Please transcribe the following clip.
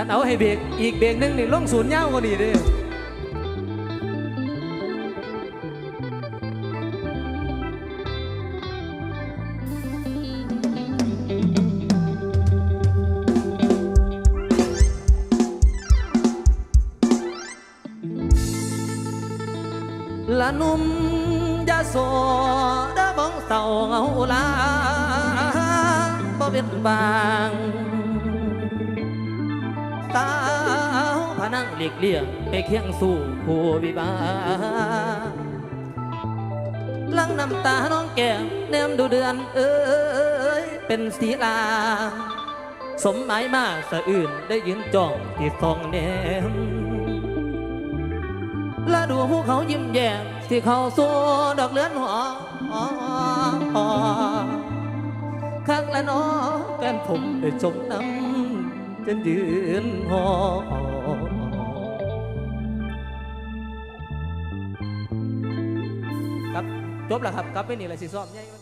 ขันเอาให้เบรกอีกเบรกนึงนี่ลงศูนย์ยากว่านี้เด้อละนุ่มยาโสดาบองเศร้าเงาลาบ่เป็นบาง สาวพนังหลีกเลี่ยงไปเคียงสู่ผู้วิบาลังน้ำตาน้องแก้มแนมดูเดือนเอ้ยเป็นสีลา สมหมายมาสะอื่นได้ยืนจ้องที่ทองแนมและดูพวเขายิ้มแย้มที่เขาสู้ดอกเลือนหัวข้างและน้องแฟนผมได้จมน้ำ จนยืนหอครับจบแล้วครับกลับไปนี่แหละสิซ้อมใหญ่